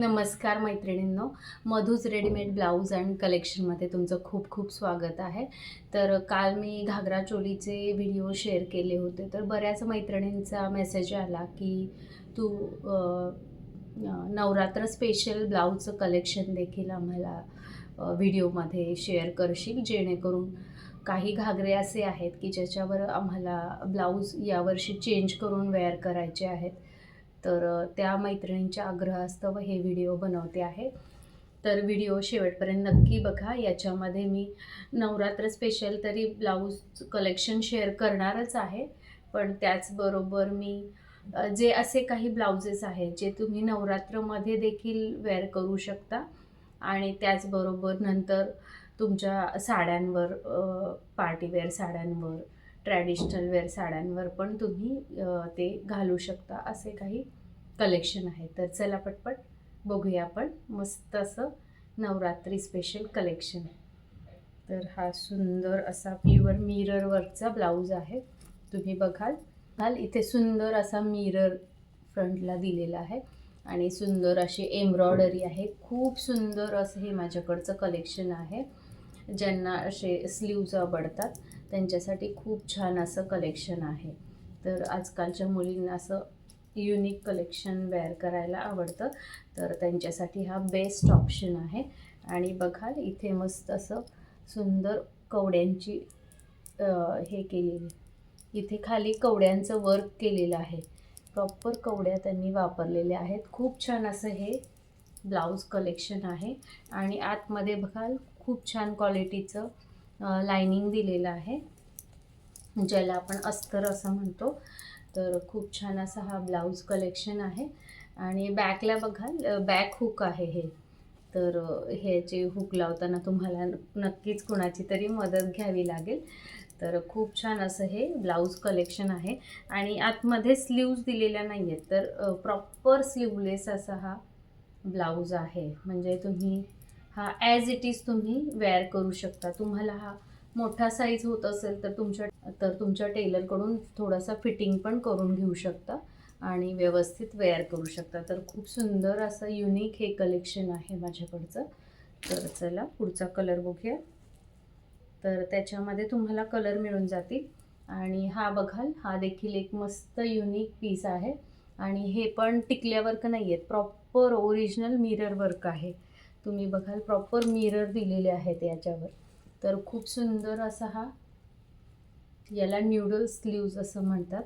नमस्कार मैत्रिणींनो. मधूच रेडीमेड ब्लाऊज अँड कलेक्शनमध्ये तुमचं खूप खूप स्वागत आहे. तर काल मी घागरा चोलीचे व्हिडिओ शेअर केले होते. तर बऱ्याच मैत्रिणींचा मेसेज आला की तू नवरात्र स्पेशल ब्लाऊजचं कलेक्शन देखील आम्हाला व्हिडिओमध्ये शेअर करशील. जेणेकरून काही घागरे असे आहेत की ज्याच्यावर आम्हाला ब्लाऊज यावर्षी चेंज करून वेअर करायचे आहेत. तर त्या मैत्रिणींच्या आग्रहास्तव हे व्हिडिओ बनवते आहे. तर व्हिडिओ शेवटपर्यंत नक्की बघा. याच्यामध्ये मी नवरात्र स्पेशल तरी ब्लाऊज कलेक्शन शेअर करणारच आहे. पण त्याचबरोबर मी जे असे काही ब्लाउजेस आहेत जे तुम्ही नवरात्रमध्ये देखील वेअर करू शकता. आणि त्याचबरोबर नंतर तुमच्या साड्यांवर पार्टीवेअर साड्यांवर ट्रॅडिशनल वेअर साड्यांवर पण तुम्ही ते घालू शकता असे काही कलेक्शन आहे. तर चला पटपट बघूया आपण. मस्त असं नवरात्री स्पेशल कलेक्शन तर हा सुंदर असा प्युअर मिरर वर्कचा ब्लाऊज आहे. तुम्ही बघाल. बघाल इथे सुंदर असा मिरर फ्रंटला दिलेला आहे. आणि सुंदर अशी एम्ब्रॉयडरी आहे. खूप सुंदर असं हे माझ्याकडचं कलेक्शन आहे. ज्यांना असे स्लीव्ज आवडतात. त्यांच्यासाठी खूप छान असं कलेक्शन आहे. तर आजकालच्या मुलींना असं युनिक कलेक्शन वेअर करायला आवडतं. तर त्यांच्यासाठी हा बेस्ट ऑप्शन आहे. आणि बघाल इथे मस्त असं सुंदर कवड्यांची हे केलेली. इथे खाली कवड्यांचं वर्क केलेलं आहे. प्रॉपर कवड्या त्यांनी वापरलेल्या आहेत. खूप छान असं हे ब्लाऊज कलेक्शन आहे. आणि आतमध्ये बघाल खूप छान क्वालिटीचं लायनिंग दिलेलं आहे ज्याला आपण अस्तर असं म्हणतो. तर खूप छान असा हा ब्लाऊज कलेक्शन आहे. आणि बॅकला बघाल बॅक हुक आहे हे. तर हे जे हुक लावताना तुम्हाला नक्कीच कुणाची तरी मदत घ्यावी लागेल. तर खूप छान असं हे ब्लाऊज कलेक्शन आहे. आणि आतमध्ये स्लीव्ज दिलेल्या नाही आहेत तर प्रॉपर स्लीवलेस असा हा ब्लाऊज आहे. म्हणजे तुम्ही हा ॲज इट इज तुम्ही वेअर करू शकता. तुम्हाला हा मोठा साईज होत असेल तर तुमच्या तर तुमच्या टेलरकडून थोडासा फिटिंग पण करून घेऊ शकता आणि व्यवस्थित वेअर करू शकता. तर खूप सुंदर असं युनिक हे कलेक्शन आहे माझ्याकडचं. तर चला पुढचा कलर बघूया. तर त्याच्यामध्ये तुम्हाला कलर मिळून जातील. आणि हा बघाल हा देखील एक मस्त युनिक पीस आहे. आणि हे पण टिकल्या वर्क नाही आहेत प्रॉपर ओरिजिनल मिरर वर्क आहे. तुम्ही बघाल प्रॉपर मिरर दिलेले आहेत याच्यावर. तर खूप सुंदर असा हा याला न्यूडल स्लीव्ज असं म्हणतात.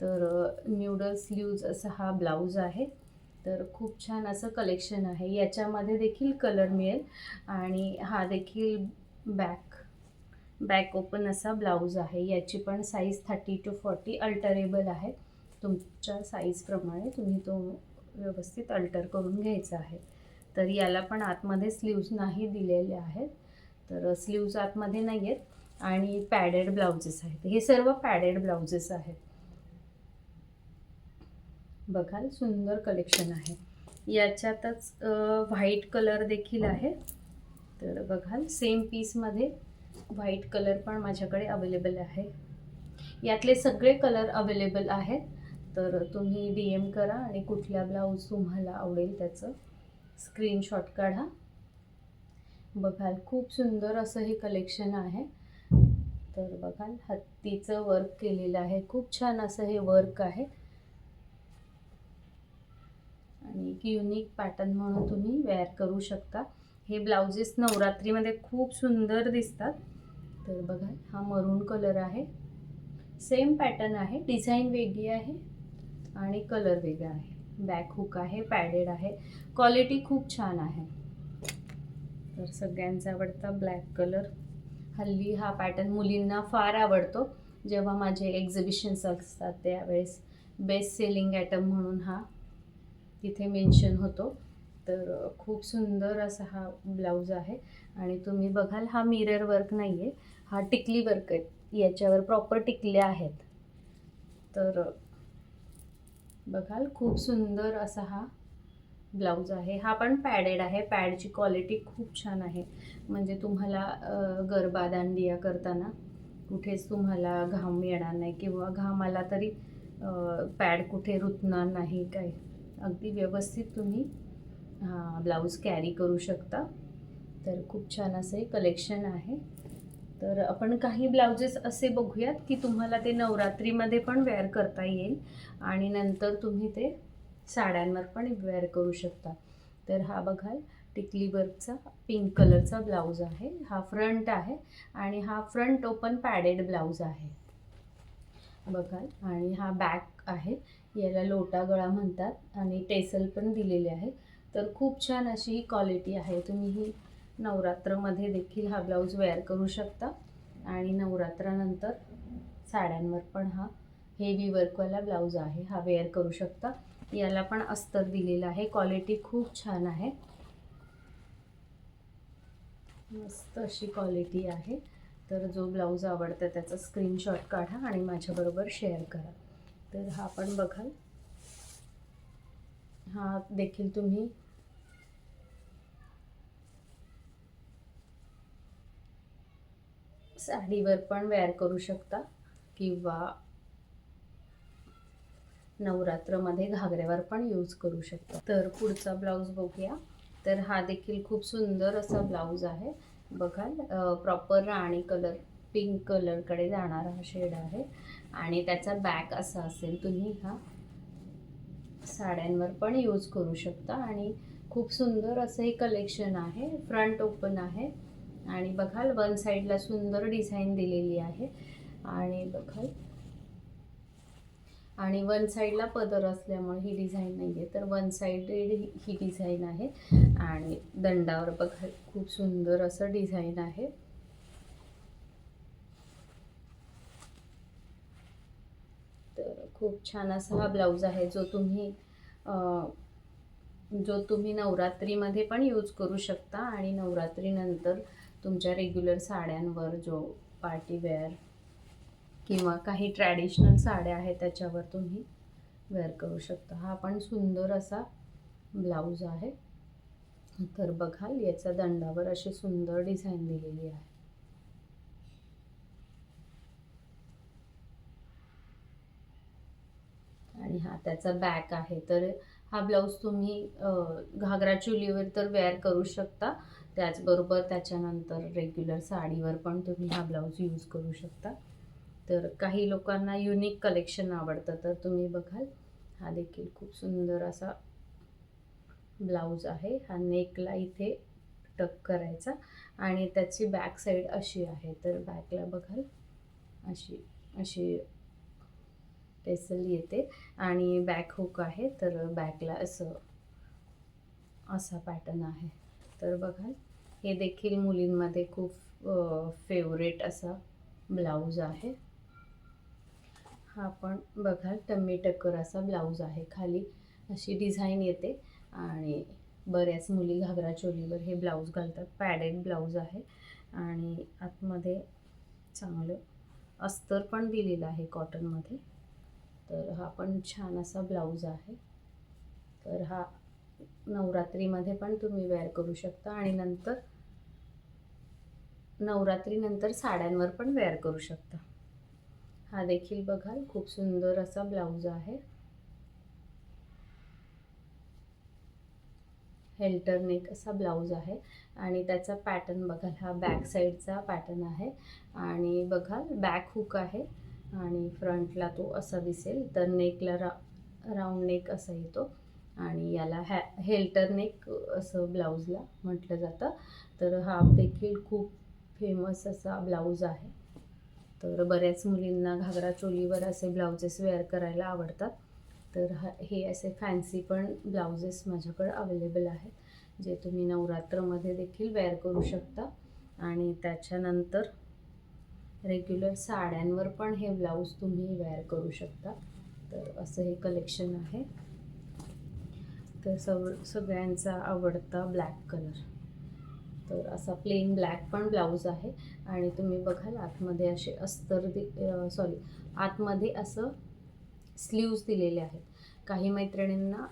तर न्यूडल स्लीव्ज असा हा ब्लाऊज आहे. तर खूप छान असं कलेक्शन आहे. याच्यामध्ये देखील कलर मिळेल. आणि हा देखील बॅक बॅक ओपन असा ब्लाऊज आहे. याची पण size thirty two forty alterable आहे. तुमच्या साईजप्रमाणे तुम्ही तो व्यवस्थित अल्टर करून घ्यायचा आहे. तर याला पण आतमध्ये स्लीव्ज नाही दिलेले आहेत. तर स्लीव्ज आतमध्ये नाही आहेत आणि पॅडेड ब्लाउजेस आहेत. हे सर्व पॅडेड ब्लाउजेस आहेत. बघाल सुंदर कलेक्शन आहे. याच्यातच व्हाईट कलर देखील आहे. तर बघाल सेम पीसमध्ये व्हाईट कलर पण माझ्याकडे अवेलेबल आहे. यातले सगळे कलर अवेलेबल आहेत. तर तुम्ही डी एम करा आणि कुठला ब्लाऊज तुम्हाला आवडेल त्याचं. स्क्रीनशॉट काढा. बघाल खूप सुंदर असं हे कलेक्शन आहे. तर बघाल हत्तीचं वर्क केलेलं आहे. खूप छान असं हे वर्क आहे. आणि एक युनिक पॅटर्न म्हणून तुम्ही वेअर करू शकता. हे ब्लाउजेस नवरात्रीमध्ये खूप सुंदर दिसतात. तर बघा हा मरून कलर आहे. सेम पॅटर्न आहे. डिझाईन वेगळी आहे आणि कलर वेगळा आहे. बॅक हुक आहे पॅडेड आहे. क्वालिटी खूप छान आहे. तर सगळ्यांचा आवडता ब्लॅक कलर हल्ली हा पॅटर्न मुलींना फार आवडतो. जेव्हा माझे एक्झिबिशन्स असतात त्यावेळेस बेस्ट सेलिंग ॲटम म्हणून हा तिथे मेन्शन होतो. तर खूप सुंदर असा हा ब्लाऊज आहे. आणि तुम्ही बघाल हा मिरर वर्क नाही आहे हा टिकली वर्क आहे. याच्यावर प्रॉपर टिकल्या आहेत. तर बघाल खूप सुंदर असा हा ब्लाऊज आहे. हा पण पॅडेड आहे. पॅडची क्वालिटी खूप छान आहे. म्हणजे तुम्हाला गरबा दांडिया करताना कुठेच तुम्हाला घाम येणार नाही किंवा घाम आला तरी पॅड कुठे रुतणार नाही काय अगदी व्यवस्थित तुम्ही हा ब्लाऊज कॅरी करू शकता. तर खूप छान असं हे कलेक्शन आहे. तर आपण काही ब्लाउजेस असे बघूयात की तुम्हाला ते नवरात्रीमध्ये पण वेअर करता येईल आणि नंतर तुम्ही ते साड्यांवर पण वेअर करू शकता. तर हा बघाल टिकली वर्कचा पिंक कलरचा ब्लाऊज आहे. हा फ्रंट आहे आणि हा फ्रंट ओपन पॅडेड ब्लाऊज आहे. बघाल आणि हा बॅक आहे. याला लोटा गळा म्हणतात आणि टेसल पण दिलेले आहे. तर खूप छान अशी ही क्वालिटी आहे. तुम्ही ही नवरात्रमध्ये देखील हा ब्लाऊज वेअर करू शकता. आणि नवरात्रानंतर साड्यांवर पण हा हेवी वर्कवाला ब्लाऊज आहे हा वेअर करू शकता. याला पण अस्तर दिलेलं आहे. क्वालिटी खूप छान आहे. मस्त अशी क्वालिटी आहे. तर जो ब्लाऊज आवडतं त्याचा स्क्रीनशॉट काढा आणि माझ्याबरोबर शेअर करा. तर हा पण बघाल. हा देखील तुम्ही साडीवर पण वेअर करू शकता किंवा नवरात्रमध्ये घागऱ्यावर पण यूज करू शकता. तर पुढचा ब्लाऊज बघूया. तर हा देखील खूप सुंदर असा ब्लाऊज आहे. बघाल प्रॉपर राणी कलर पिंक कलरकडे जाणारा हा शेड आहे. आणि त्याचा बॅक असा असेल तुम्ही हा साड्यांवर पण यूज करू शकता. आणि खूप सुंदर असं हे कलेक्शन आहे. फ्रंट ओपन आहे. आणि बघाल वन साईडला सुंदर डिझाईन दिलेली आहे. आणि बघाल. आणि वन साईडला पदर असल्यामुळे ही डिझाईन नाही आहे तर वन साईडेड ही डिझाईन आहे. आणि दंडावर बघाल खूप सुंदर असं डिझाईन आहे. तर खूप छान असा हा ब्लाऊज आहे जो तुम्ही जो तुम्ही नवरात्रीमध्ये पण यूज करू शकता. आणि नवरात्रीनंतर तुमच्या रेग्युलर साड्यांवर जो पार्टीवेअर किंवा काही ट्रॅडिशनल साड्या आहेत त्याच्यावर तुम्ही वेअर करू शकता. हा पण सुंदर असा ब्लाऊज आहे. तर बघाल याचा दंडावर अशी सुंदर डिझाईन दिलेली आहे. आणि हा त्याचा बॅक आहे. तर हा ब्लाऊज तुम्ही घागरा चोलीवर तर वेअर करू शकता. त्याचबरोबर त्याच्यानंतर रेग्युलर साडीवर पण तुम्ही हा ब्लाऊज यूज करू शकता. तर काही लोकांना युनिक कलेक्शन आवडतं तर तुम्ही बघाल. हा देखील खूप सुंदर असा ब्लाऊज आहे. हा नेकला इथे टक करायचा आणि त्याची बॅक साईड अशी आहे. तर बॅकला बघाल. अशी अशी टेसल येते. आणि बॅक हुक आहे. तर बॅकला असं असा पॅटर्न आहे. तर बघाल. हे देखील मुलींमध्ये खूप फेवरेट असा ब्लाऊज आहे. हा पण बघाल टम्मी टक्कर असा ब्लाऊज आहे. खाली अशी डिझाईन येते आणि बऱ्याच मुली घागरा चोलीवर हे ब्लाऊज घालतात. पॅडेड ब्लाऊज आहे आणि आतमध्ये चांगलं अस्तर पण दिलेलं आहे कॉटनमध्ये तर हा पण छान असा ब्लाऊज आहे. तर हा नवरात्रीमध्ये पण तुम्ही वेअर करू शकता आणि नंतर नवरात्रीनंतर साड्यांवर पण वेअर करू शकता. हा देखील बघाल खूप सुंदर असा ब्लाऊज आहे. हेल्टर नेक असा ब्लाऊज आहे आणि त्याचा पॅटर्न बघाल हा बॅक साईडचा पॅटर्न आहे. आणि बघाल बॅक हुक आहे आणि फ्रंटला तो असा दिसेल तर नेकला रा राऊंड नेक असा येतो. आणि याला हॅ हेल्टरनेक असं ब्लाऊजला म्हटलं जातं. तर हा देखील खूप फेमस असा ब्लाऊज आहे. तर बऱ्याच मुलींना घागरा चोलीवर असे ब्लाउजेस वेअर करायला आवडतात. तर हा हे असे फॅन्सी पण ब्लाउजेस माझ्याकडे अवेलेबल आहेत जे तुम्ही नवरात्रमध्ये देखील वेअर करू शकता. आणि त्याच्यानंतर रेग्युलर साड्यांवर पण हे ब्लाऊज तुम्ही वेअर करू शकता. तर असं हे कलेक्शन आहे. तर सग सगळ्यांचा आवडता ब्लॅक कलर तर असा प्लेन ब्लॅक पण ब्लाऊज आहे. आणि तुम्ही बघाल आतमध्ये असे अस्तर दि सॉरी आतमध्ये असं स्लीव्ज दिलेले आहेत. काही मैत्रिणींना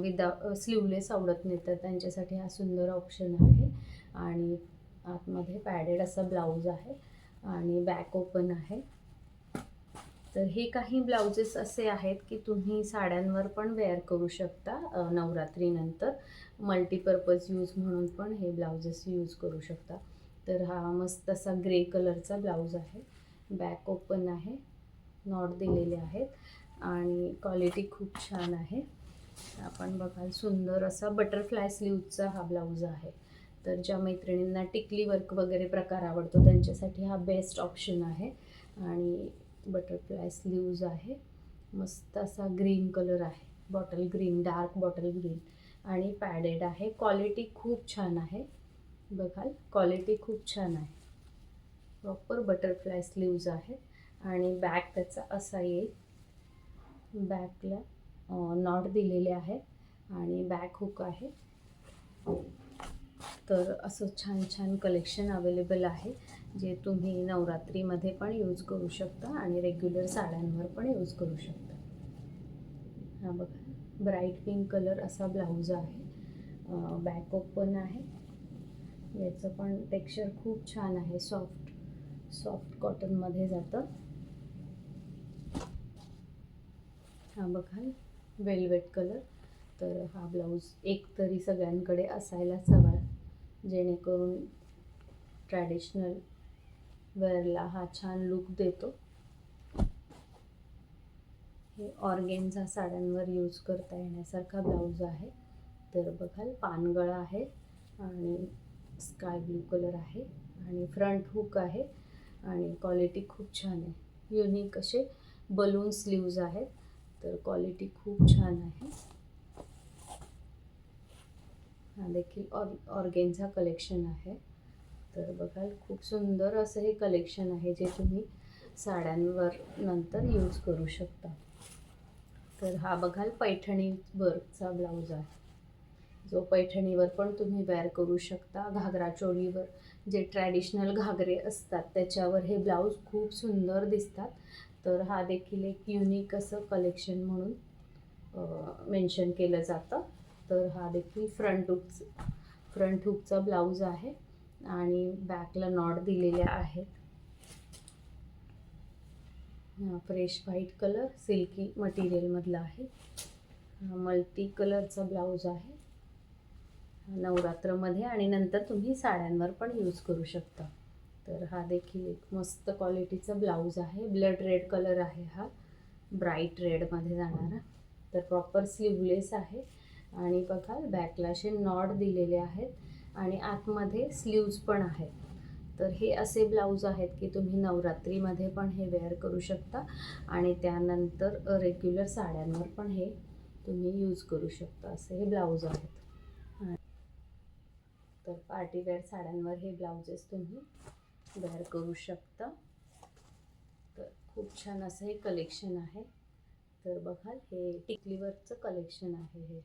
विदा स्लीवलेस आवडत नाही तर त्यांच्यासाठी हा सुंदर ऑप्शन आहे. आणि आतमध्ये पॅडेड असा ब्लाऊज आहे. आणि बॅक ओपन आहे. तर हे काही ब्लाउजेस असे आहेत की तुम्ही साड्यांवर पण वेअर करू शकता नवरात्रीनंतर. मल्टीपर्पज यूज म्हणून पण हे ब्लाउजेस यूज करू शकता. तर हा मस्त असा ग्रे कलरचा ब्लाऊज आहे. बॅक ओपन आहे. नॉट दिलेले आहेत. आणि क्वालिटी खूप छान आहे. आपण बघाल सुंदर असा बटरफ्लाय स्लीवचा हा ब्लाऊज आहे. तर ज्या मैत्रिणींना टिकली वर्क वगैरे प्रकार आवडतो त्यांच्यासाठी हा बेस्ट ऑप्शन आहे. आणि बटरफ्लाय स्लीव्ज आहे. मस्त असा ग्रीन कलर आहे. Bottle green dark bottle green आणि पॅडेड आहे. क्वालिटी खूप छान आहे. बघाल क्वालिटी खूप छान आहे. प्रॉपर बटरफ्लाय स्लीव्ज आहे आणि बॅक त्याचा असा येईल. बॅकला नॉट दिलेले आहे आणि बॅक हुक आहे. तर असं छान छान कलेक्शन अवेलेबल आहे. जे तुम्ही नवरात्रीमध्ये पण यूज करू शकता आणि रेग्युलर साड्यांवर पण यूज करू शकता. हा बघा ब्राईट पिंक कलर असा ब्लाऊज आहे. बॅक ओपन आहे. याचं पण टेक्स्चर खूप छान आहे. सॉफ्ट सॉफ्ट कॉटनमध्ये जातं. हा बघाल वेलवेट कलर तर हा ब्लाऊज एक तरी सगळ्यांकडे असायलाच हवा जेणेकरून ट्रॅडिशनल वेअरला हा छान लुक देतो. हे ऑर्गेनचा साड्यांवर यूज करता येण्यासारखा ब्लाऊज आहे. तर बघाल पानगळा आहे आणि स्काय ब्लू कलर आहे आणि फ्रंट हुक आहे आणि क्वालिटी खूप छान आहे. युनिक असे बलून स्लीव्ज आहेत तर क्वालिटी खूप छान आहे. हा देखील ऑर ऑर्गेनचा कलेक्शन आहे. तर बघाल खूप सुंदर असं हे कलेक्शन आहे जे तुम्ही साड्यांवर नंतर यूज करू शकता. तर हा बघाल पैठणी वर्कचा ब्लाऊज आहे. जो पैठणीवर पण तुम्ही वेअर करू शकता. घागरा चोळीवर जे ट्रॅडिशनल घागरे असतात त्याच्यावर हे ब्लाऊज खूप सुंदर दिसतात. तर हा देखील एक युनिक असं कलेक्शन म्हणून मेन्शन केलं जातं. तर हा देखील फ्रंट हुक फ्रंट हुकचा ब्लाऊज आहे. आणि बॅकला नॉट दिलेल्या आहेत. फ्रेश व्हाईट कलर सिल्की मटेरियलमधला आहे. मल्टी कलरचा ब्लाऊज आहे. नवरात्रमध्ये आणि नंतर तुम्ही साड्यांवर पण यूज करू शकता. तर हा देखील एक मस्त क्वालिटीचा ब्लाऊज आहे. ब्लड रेड कलर आहे हा. ब्राईट रेडमध्ये जाणारा. तर प्रॉपर स्लीवलेस आहे. आणि बघाल बॅकला असे नॉट दिलेले आहेत. आणि आतमध्ये स्लीव्ज पण आहेत. तर हे असे ब्लाऊज आहेत की तुम्ही नवरात्रीमध्ये पण हे वेअर करू शकता आणि त्यानंतर रेग्युलर साड्यांवर पण हे तुम्ही यूज करू शकता. असे हे ब्लाऊज आहेत. तर पार्टीवेअर साड्यांवर हे ब्लाउजेस तुम्ही वेअर करू शकता. तर खूप छान असं हे कलेक्शन आहे. तर बघाल हे टिकलीवरचं कलेक्शन आहे हे.